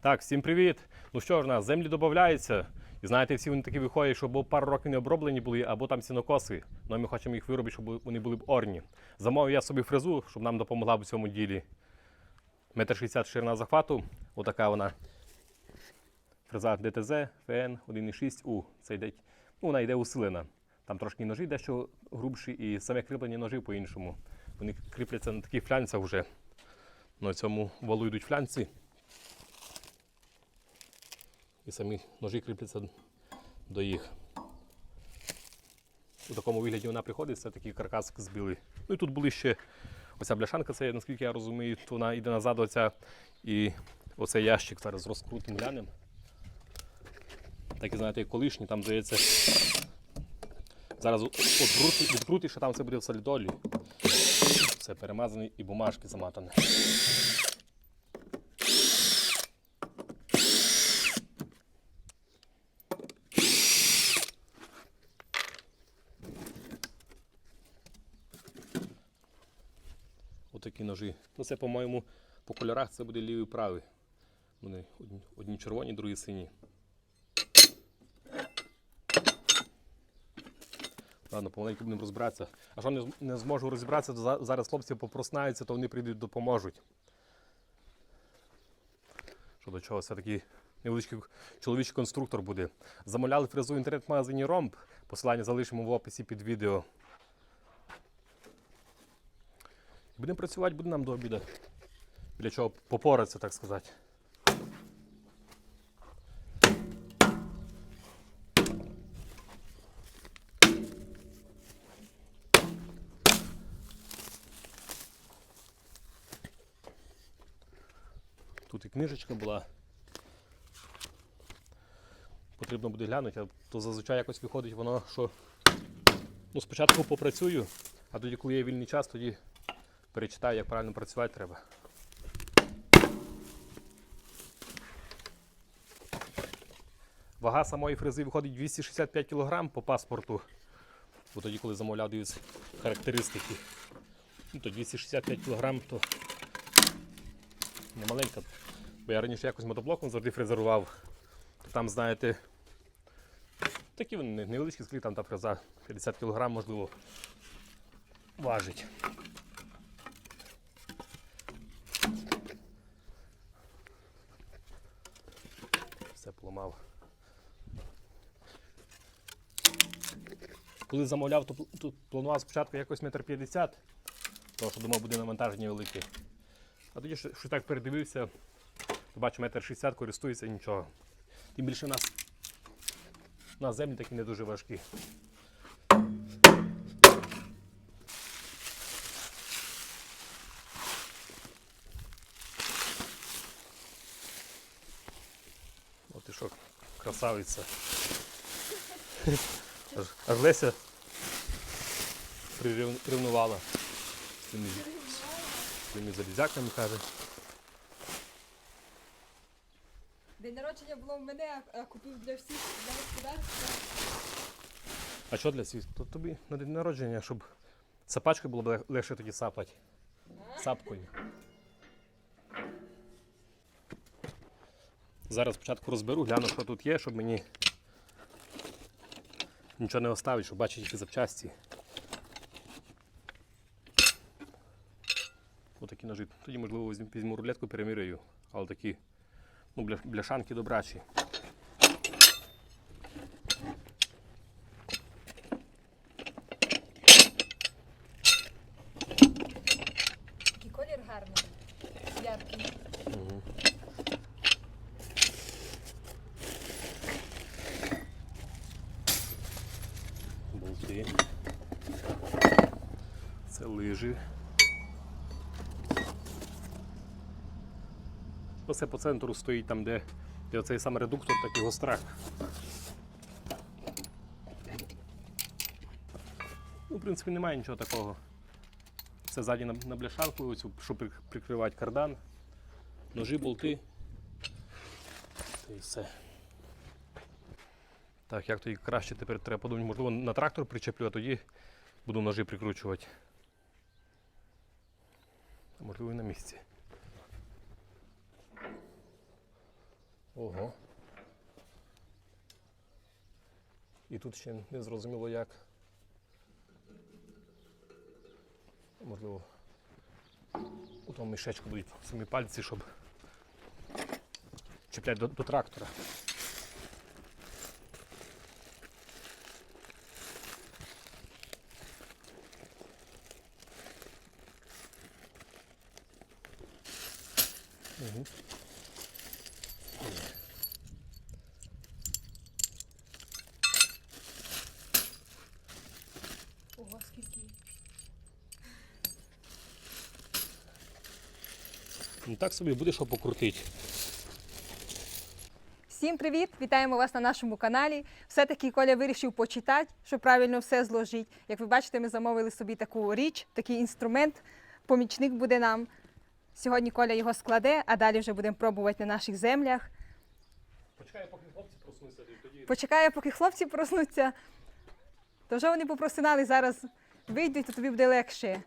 Так, всім привіт. Ну що ж, у нас землі додаються. І знаєте, всі вони такі виходять, щоб пару років не оброблені були, або там сінокоси. Ну, ми хочемо їх виробити, щоб вони були б орні. Замовив я собі фрезу, щоб нам допомогла в цьому ділі. Метр 60 ширина захвату. Отака вона. Фреза ДТЗ ФН 1.6У. Це йде, ну, вона йде усилена. Там трошки ножі дещо грубші, і саме кріплення ножів по-іншому. Вони кріпляться на таких флянцях вже. На цьому валу йдуть флянці. І самі ножі кріпляться до їх. У такому вигляді вона приходить, це такий каркас збили. Ну і тут були ще оця бляшанка, це, наскільки я розумію, то вона йде назад оця. І оцей ящик зараз розкрутим глянемо. Так і знаєте, як колишній, там здається. Зараз відкрутиш, а там це буде в солідолі. Все перемазане і бумажки заматані. Отакі ножі. Ну це, по-моєму, по кольорах це буде лівий і правий. Вони одні, червоні, другі сині. Ладно, помаленьку будемо розбиратися. А що не, зможу розібратися, то зараз хлопці попроснаються, то вони прийдуть допоможуть. Що до чого, це такий невеличкий чоловічий конструктор буде. Замовляли фрезу в інтернет-магазині Ромб. Посилання залишимо в описі під відео. Будемо працювати, буде нам до обіду. Біля чого попоратися, так сказати. Тут і книжечка була. Потрібно буде глянути, а то зазвичай якось виходить воно, що ну, спочатку попрацюю, а тоді, коли є вільний час, тоді перечитаю, як правильно працювати треба. Вага самої фрези виходить 265 кг по паспорту. Бо тоді, коли замовляв дивіться, характеристики, ну, то 265 кг то не маленька. Бо я раніше якось мотоблоком завжди фрезерував. Там, знаєте, такі вони невеличкі склі, там та фреза 50 кг, можливо, важить. Все поламав. Коли замовляв, то тут планував спочатку якось метр п'ятдесят, тому що думав, буде навантаження велике. А тоді що, що так передивився, то бачу, метр шістдесят користується нічого. Тим більше у нас, у нас землі такі не дуже важкі. От і що, красавиця. Аж, аж Леся приревнувала з тими, з тими залізяками, каже. День народження було в мене, а купив для всіх для господарства. А що для всіх? То тобі на день народження, щоб сапачкою було б легше тоді сапати. Сапкою. Зараз спочатку розберу, гляну, що тут є, щоб мені нічого не оставить, щоб бачити які запчасті. Отакі ножі. Тоді, можливо, візьму рулетку, перемірюю. Але такі ну, бляшанки добрачі. Такий колір гарний, яркий. болти. Лижі. Оце по центру стоїть там, де, де оцей сам редуктор, такий гострак. Ну, в принципі, немає нічого такого. Це ззаді на, на бляшанку, оцю, щоб прикривати кардан, ножі, болти. Та і все. Так, як тоді краще тепер треба подумати, можливо, на трактор причеплю, а тоді буду ножі прикручувати. Можливо і на місці. Ого. І тут ще не зрозуміло як. Можливо, у тому мішечку будуть самі пальці, щоб чіпляти до, до трактора. Угу. Ого, скільки. Так собі буде що покрутити. Всім привіт! Вітаємо вас на нашому каналі. Все-таки Коля вирішив почитати, щоб правильно все зложити. Як ви бачите, ми замовили собі таку річ, такий інструмент. Помічник буде нам. Сьогодні Коля його складе, а далі вже будемо пробувати на наших землях. Почекай, поки хлопці проснуться, тоді. Почекає, поки хлопці проснуться. То вже вони попросинали, зараз вийдуть, то тобі буде легше.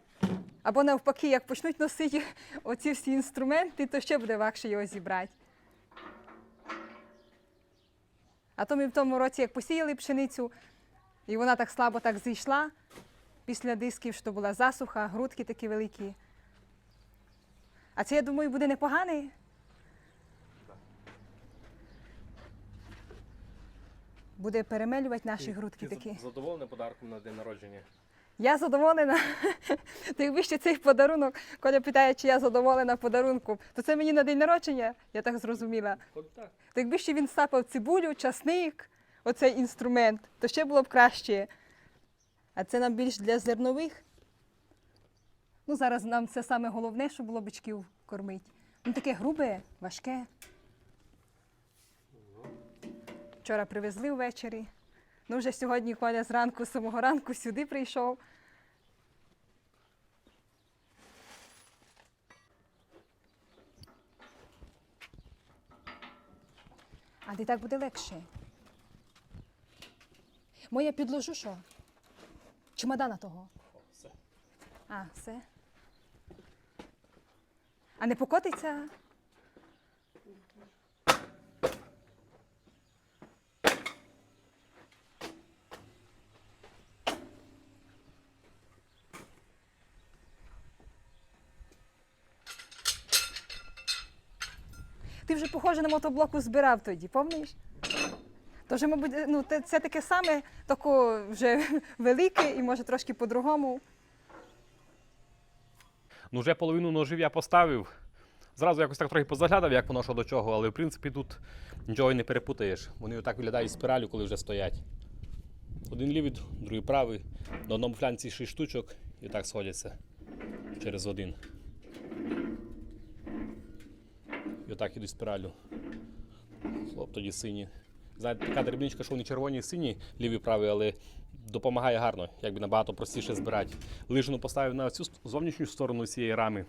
Або навпаки, як почнуть носити оці всі інструменти, то ще буде важче його зібрати. А то ми в тому році, як посіяли пшеницю, і вона так слабо так зійшла після дисків, що була засуха, грудки такі великі. А це, я думаю, буде непоганий. Буде перемелювати наші грудки такі. Задоволений подарком на день народження. Я задоволена. То якби ще цей подарунок, Коля питає, чи я задоволена подарунком, то це мені на день народження, я так зрозуміла. То якби ще він сапав цибулю, часник, оцей інструмент, то ще було б краще. А це нам більш для зернових. Ну, зараз нам це саме головне, щоб було бичків кормити. Ну, таке грубе, важке. Вчора привезли ввечері. Ну, вже сьогодні Коля зранку, з самого ранку сюди прийшов. А де так буде легше. Моє підложу що? Чемодана того. Все. А, все. А не покотиться? Вже, похоже, на мотоблоку збирав тоді, пам'ятаєш? То вже, мабуть, ну, це таке саме, таке вже велике і може трошки по-другому. Ну, вже половину ножів я поставив. Зразу якось так трохи позаглядав, як воно що до чого, але в принципі тут нічого не перепутаєш. Вони отак виглядають спіралю, коли вже стоять. Один лівий, другий правий. На одному флянці 6 штучок і так сходяться через один. І отак ідуть спіралю. Хлоп тоді сині. Знаєте, така дрібничка, що вони червоні і сині, лівий правий, але допомагає гарно, якби набагато простіше збирати. Лижину поставив на цю зовнішню сторону цієї рами,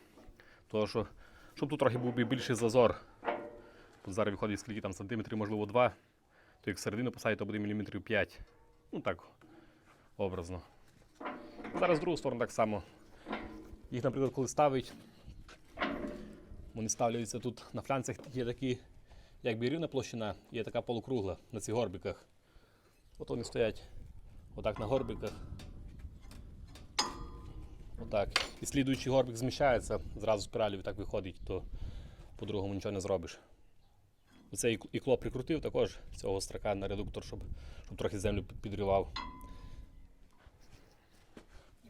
тому що щоб тут трохи був більший зазор. Зараз виходить скільки там сантиметрів, можливо, 2, то як середину поставити, то буде міліметрів 5. Ну так, образно. Зараз з другу сторону так само. Їх, наприклад, коли ставить, вони ставляються тут на флянцях є такі, якби рівна площина, є така полукругла на цих горбиках. От вони стоять отак на горбиках. Отак. І слідуючий горбик зміщається, зразу спіралю так виходить, то по-другому нічого не зробиш. Оце ікло прикрутив також цього страка на редуктор, щоб, щоб трохи землю під- підривав.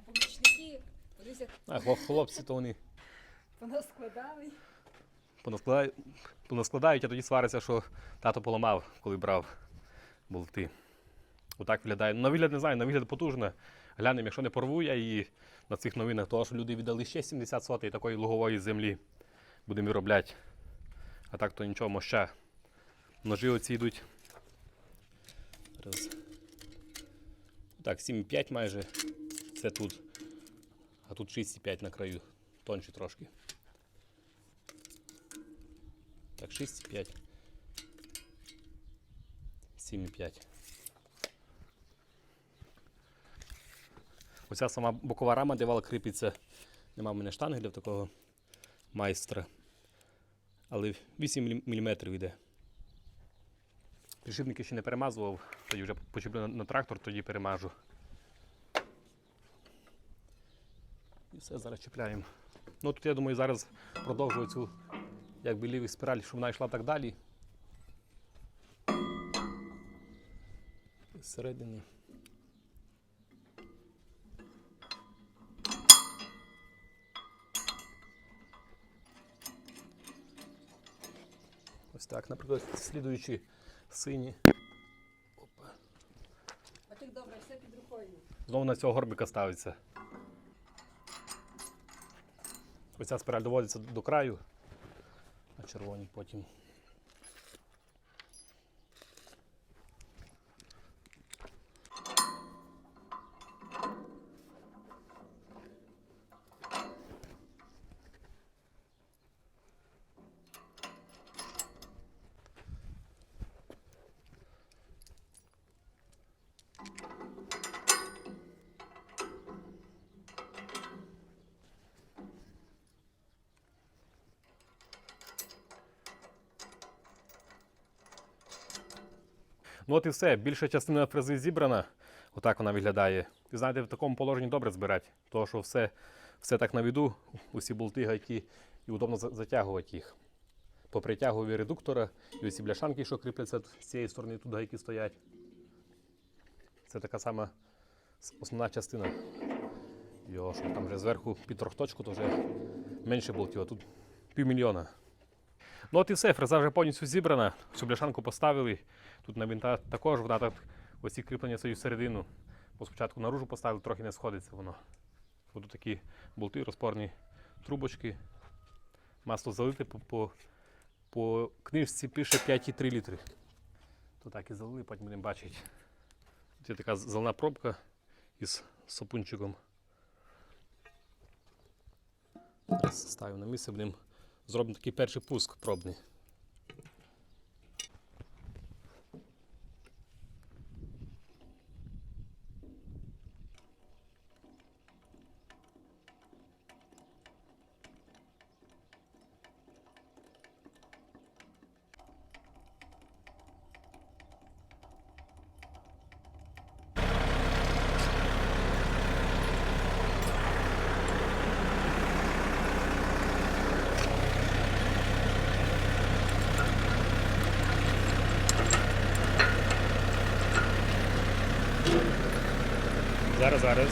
Помічники, А хлопці, то вони понаскладали. понаскладають, понаскладають, а тоді сваряться, що тато поламав, коли брав болти. Отак виглядає. На вигляд не знаю, на вигляд потужно. Глянемо, якщо не порву я її на цих новинах, того що люди віддали ще 70 сотей такої лугової землі. Будемо виробляти. А так то нічого, моща. Ножі оці йдуть. Раз. Так, 7,5 майже. Це тут. А тут 6,5 на краю. Тонші трошки. Так, 6,5. 7,5. Оця сама бокова рама, де кріпиться. Нема в мене штанги для такого майстра. Але 8 мм йде. Підшипники ще не перемазував, тоді вже почеплю на трактор, тоді перемажу. І все, зараз чіпляємо. Ну тут я думаю, зараз продовжую цю якби лівий спіраль, щоб вона йшла так далі. Зсередини. Ось так, наприклад, слідуючи сині. Опа. А так добре, все під рукою. Знову на цього горбика ставиться. Ось ця спіраль доводиться до краю, червоні потім. Ну от і все. Більша частина фрези зібрана. Отак вона виглядає. І знаєте, в такому положенні добре збирати, тому що все, все так на віду, усі болти, гайки, і удобно затягувати їх. Попритягую редуктора, і усі бляшанки, що кріпляться з цієї сторони, тут гайки стоять. Це така сама основна частина. Його, що там вже зверху під трьохточку, то вже менше болтів, а тут півмільйона. Ну от і все, фреза вже повністю зібрана. Всю бляшанку поставили. Тут на винта також вона так ось ці кріплення стають всередину. Бо спочатку наружу поставили, трохи не сходиться воно. Тут такі болти, розпорні трубочки. Масло залите по, по, по книжці пише 5,3 літри. То так і залили, потім будемо бачити. Тут є така зелена пробка із сапунчиком. Ставимо на місце, будемо зробимо такий перший пуск пробний. Зараз, зараз.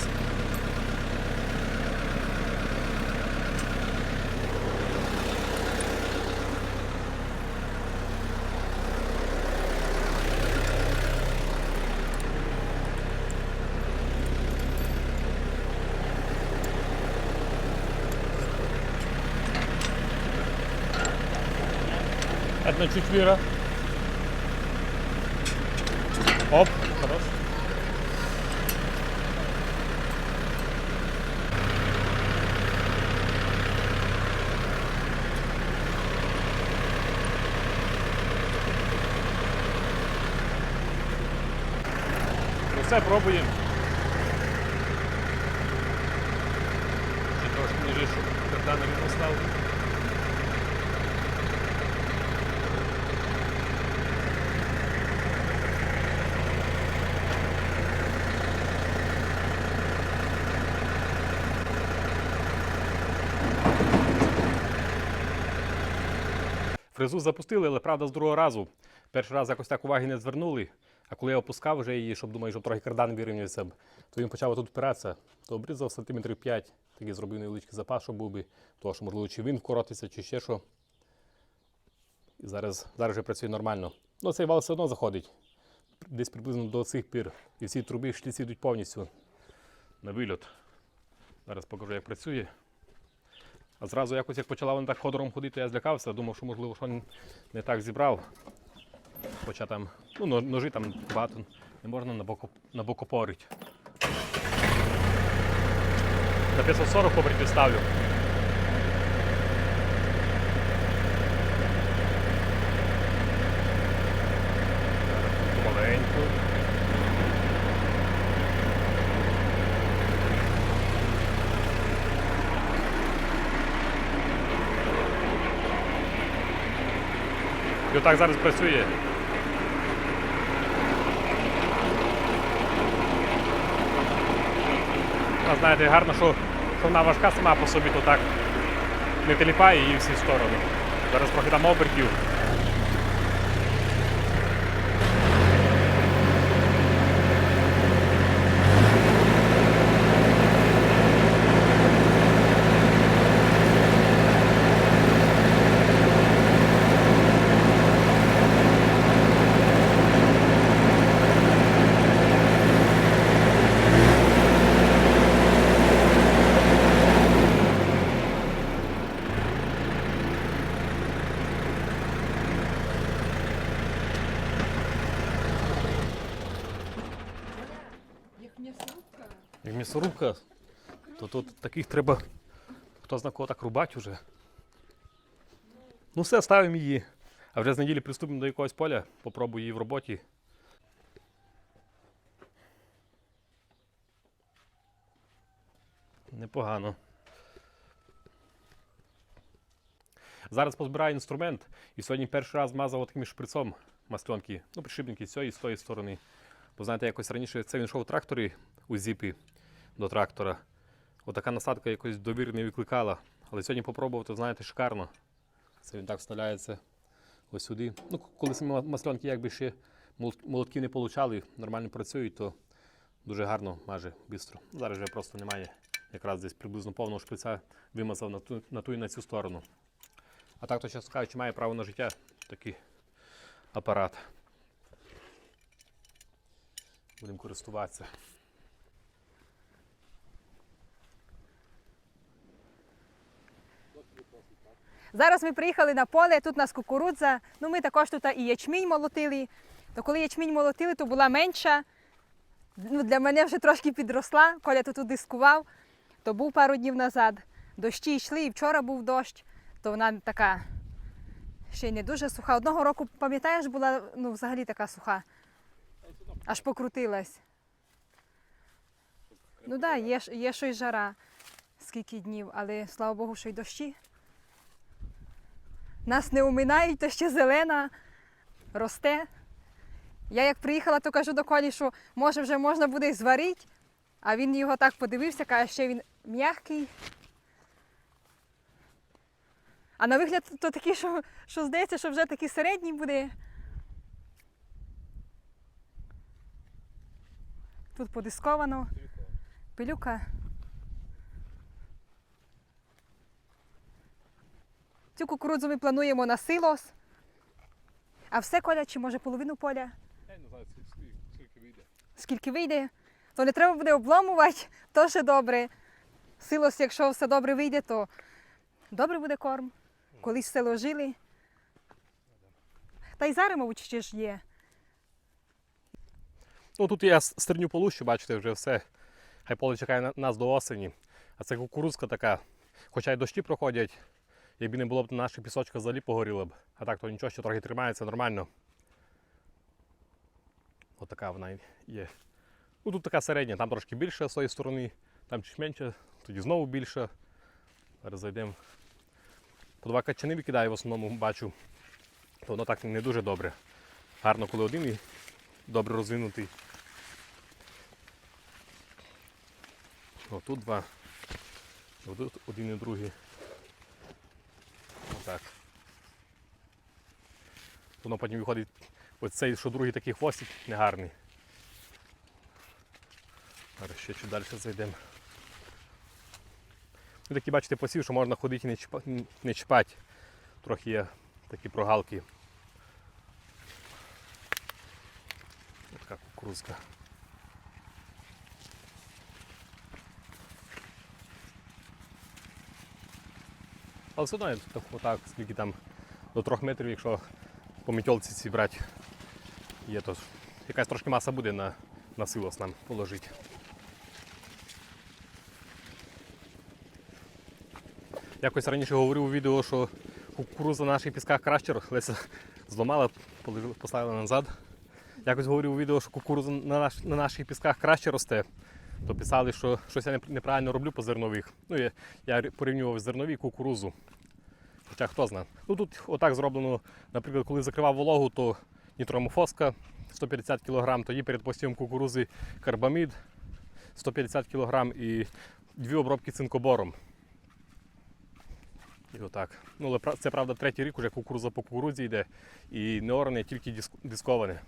Одна четверо. Оп, хорош. Ну все, пробуємо. Ще трошки ніже, щоб кардан рівно став. Фрезу запустили, але правда з другого разу. Перший раз якось так уваги не звернули. А коли я опускав вже її, щоб думаю, щоб трохи кардан вирівнявся, то він почав тут впиратися, то обрізав сантиметрів 5, такий зробив невеличкий запас, щоб був би, того, що можливо чи він вкоротиться, чи ще що. І зараз, зараз вже працює нормально. Ну, цей вал все одно заходить. Десь приблизно до цих пір. І всі труби шліці йдуть повністю на вильот. Зараз покажу, як працює. А зразу якось як почала вона так ходором ходити, я злякався, думав, що можливо що не так зібрав. Хоча там, ну, но- ножі там багато не можна набоко, набокопорити. На 540 побрити ставлю. І отак зараз працює. А знаєте, гарно, що, що вона важка сама по собі, то так не теліпає її всі сторони. Зараз трохи обертів. М'ясорубка, то тут таких треба, хто зна кого так рубати вже. Ну все, ставимо її. А вже з неділі приступимо до якогось поля, попробую її в роботі. Непогано. Зараз позбираю інструмент і сьогодні перший раз мазав таким шприцом масленки, ну, підшипники з цієї з тої сторони. Бо знаєте, якось раніше це він йшов у тракторі у зіпі до трактора. Отака насадка якось довіри не викликала. Але сьогодні попробував, то знаєте, шикарно. Це він так вставляється ось сюди. Ну, коли самі ма- масленки якби ще молотків не получали, нормально працюють, то дуже гарно маже бістро. Зараз вже просто немає. Якраз десь приблизно повного шприця вимазав на ту, на ту і на цю сторону. А так, то чесно кажучи, має право на життя такий апарат. Будемо користуватися. Зараз ми приїхали на поле, тут у нас кукурудза. Ну, ми також тут і ячмінь молотили. То коли ячмінь молотили, то була менша. Ну, для мене вже трошки підросла. Коля тут дискував, то був пару днів назад. Дощі йшли, і вчора був дощ, то вона така ще й не дуже суха. Одного року, пам'ятаєш, була ну, взагалі така суха. Аж покрутилась. Ну так, да, є, є що й жара, скільки днів, але слава Богу, що й дощі. Нас не оминають, то ще зелена росте. Я як приїхала, то кажу до Колі, що може вже можна буде зварити, а він його так подивився, каже, ще він м'який. А на вигляд то такий, що, що здається, що вже такий середній буде. Тут подисковано. Пилюка. Цю кукурудзу ми плануємо на силос. А все коля, чи може половину поля? Я не знаю, скільки вийде. Скільки вийде, то не треба буде обломувати, то ще добре. Силос, якщо все добре вийде, то добре буде корм. Колись все ложили. Та й зараз, мабуть, ще ж є. Ну тут я стерню полущу, бачите, вже все. Хай поле чекає на нас до осені. А це кукурузка така. Хоча й дощі проходять, якби не було б наша пісочка взагалі погоріла б. А так то нічого, що трохи тримається нормально. Отака вона є. Ну тут така середня, там трошки більше з тої сторони, там чуть менше, тоді знову більше. Зараз зайдемо. По два качани викидаю в основному бачу. То воно так не дуже добре. Гарно, коли один і добре розвинутий. О, тут два. Тут один і другий. Отак. Воно потім виходить оцей, що другий такий хвостик негарний. Зараз ще чуть далі зайдемо. Ну, такі, бачите, посів, що можна ходити і не, чіпа, не чіпати. Трохи є такі прогалки. Ось така кукурузка. Але все одно так, отак, скільки там до трьох метрів, якщо по мітьолці ці брати, є, то якась трошки маса буде на, на силос нам положити. Якось раніше говорив у відео, що кукуруза на наших пісках краще Леся зламала, поставила назад. Якось говорив у відео, що кукуруза на, наш, на наших пісках краще росте. То писали, що щось я неправильно роблю по зернових. Ну, я, я порівнював зернові і кукурузу. Хоча хто знає. Ну тут отак зроблено, наприклад, коли закривав вологу, то нітромофоска 150 кг, тоді перед посівом кукурузи карбамід 150 кг і дві обробки цинкобором. І отак. Ну, але це правда третій рік, уже кукуруза по кукурудзі йде. І не оране, тільки диск- дисковане.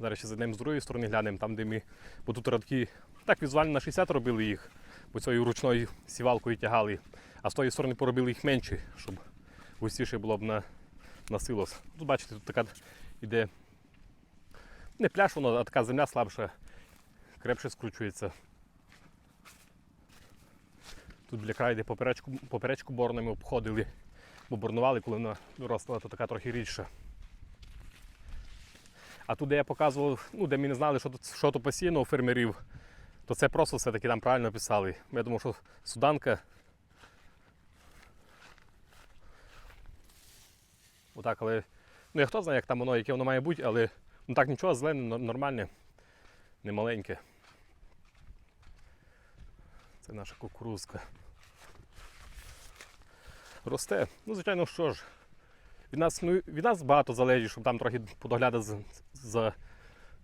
Зараз ще зайдемо з другої сторони, глянемо, там, де ми. Бо тут радки так візуально на 60 робили їх, бо цією ручною сівалкою тягали. А з тої сторони поробили їх менші, щоб густіше було б на, на силос. Тут бачите, тут така іде не пляж, воно, а така земля слабша, крепше скручується. Тут біля краю, де поперечку, поперечку борнами обходили, бо борнували, коли вона виросла, то така трохи рідша. А тут, де я показував, ну, де ми не знали, що тут, що тут посіяно у фермерів, то це просто все-таки там правильно писали. Я думав, що суданка. Отак, але. Ну я хто знає, як там воно, яке воно має бути, але ну так нічого, зелене, нор- нормальне, не маленьке. Це наша кукурузка. Росте. Ну, звичайно, що ж. Від нас, ну, від нас багато залежить, щоб там трохи подоглядати за, за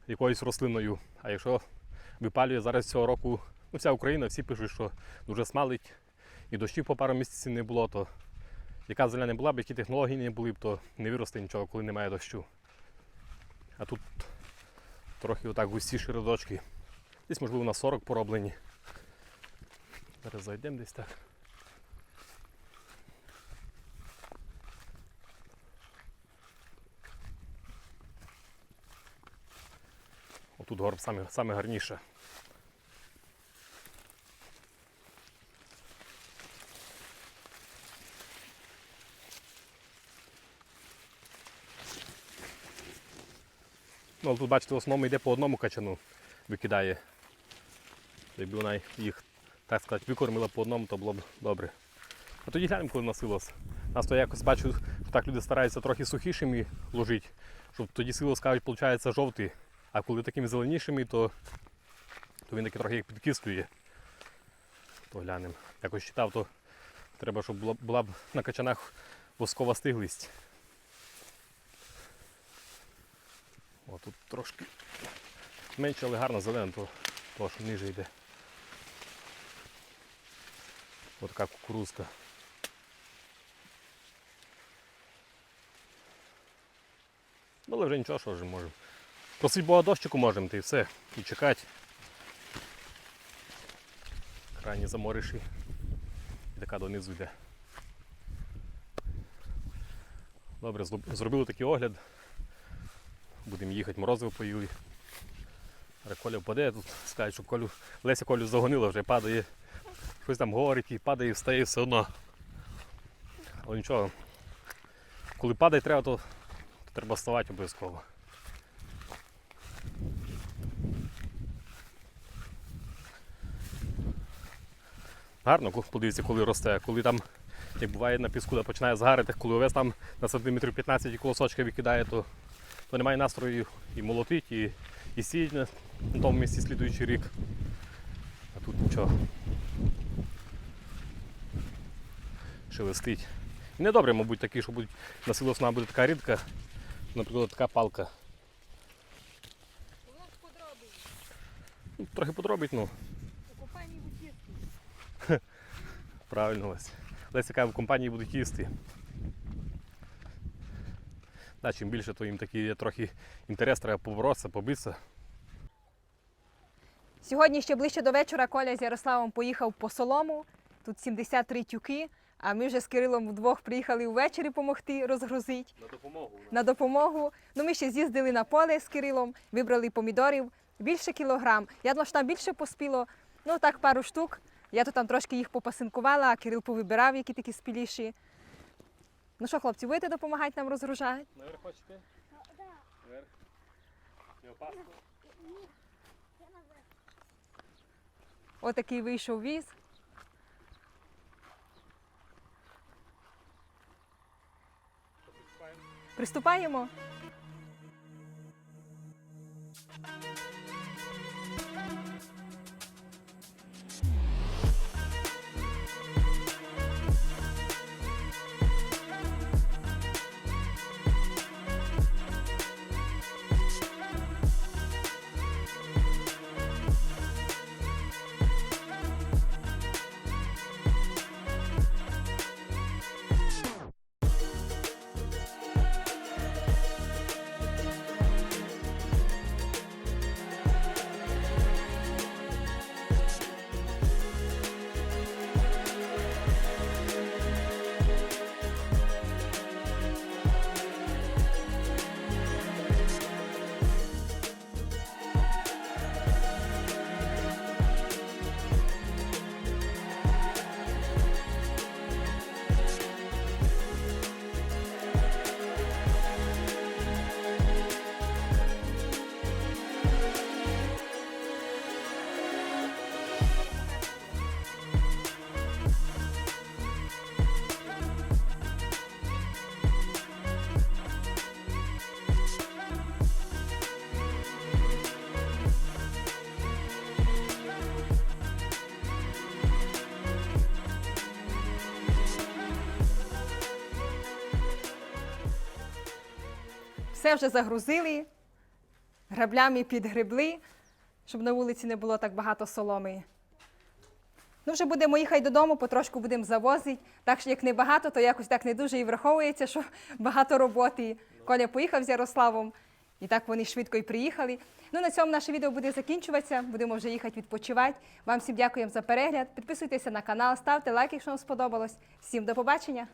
якоюсь рослиною. А якщо випалює зараз цього року, ну вся Україна, всі пишуть, що дуже смалить, і дощів по пару місяців не було, то яка земля не була б, які технології не були б, то не виросте нічого, коли немає дощу. А тут трохи отак густіші рядочки. Десь, можливо, на 40 пороблені. Зараз зайдемо десь так. Отут горб саме, саме гарніше. Ну, але тут, бачите, в основному йде по одному качану, викидає. Якби вона їх, так сказати, викормила по одному, то було б добре. А тоді глянемо, коли на силос. Нас то якось бачу, що так люди стараються трохи сухішими ложити, щоб тоді силос, кажуть, виходить жовтий. А коли такими зеленішими, то, то він таки трохи як підкислює. То глянемо. Якось читав, то треба, щоб була, була б на качанах воскова стиглість. О, тут трошки менше, але гарно зелено, то, то що ниже йде. Ось така кукурузка. Ну, але вже нічого, що вже можемо. Просить Бога дощику можемо, і все. І чекати. Крайні замориші. І така донизу йде. Добре, зробили такий огляд. Будемо їхати, морозиво поїли. Коля впаде, тут скажуть, що Колю, Леся Колю загонила, вже падає. Щось там говорить і падає, і встає все одно. Але нічого. Коли падає треба, то, то треба вставати обов'язково. Гарно, подивіться, коли росте. Коли там, як буває на піску, де починає згарити, коли овес там на сантиметрів 15 і колосочки викидає, то, то немає настрою і молотить, і, і сіять на тому місці слідуючий рік. А тут нічого. Шелестить. І недобре, мабуть, такі, що будуть на силос вона буде така рідка, наприклад, така палка. Ну, трохи подробить, ну. У компанії будь Правильно ось. Леся каже, в компанії будуть їсти. Да, чим більше, то їм такий трохи інтерес, треба поборотися, побитися. Сьогодні ще ближче до вечора Коля з Ярославом поїхав по солому. Тут 73 тюки, а ми вже з Кирилом вдвох приїхали ввечері допомогти розгрузити. На допомогу. на допомогу. Ну, ми ще з'їздили на поле з Кирилом, вибрали помідорів більше кілограм. Я думала, що там більше поспіло. Ну так, пару штук. Я тут там трошки їх попасинкувала, а Кирил повибирав, які такі спіліші. Ну що, хлопці, будете допомагати нам розгружати? Наверх хочете? Наверх. Не опасно? Отакий вийшов віз. Приступаємо. Все вже загрузили, граблями підгребли, щоб на вулиці не було так багато соломи. Ну, вже будемо їхати додому, потрошку будемо завозити. Так що як не багато, то якось так не дуже і враховується, що багато роботи. Коля поїхав з Ярославом, і так вони швидко і приїхали. Ну, на цьому наше відео буде закінчуватися. Будемо вже їхати відпочивати. Вам всім дякуємо за перегляд. Підписуйтеся на канал, ставте лайк, якщо вам сподобалось. Всім до побачення!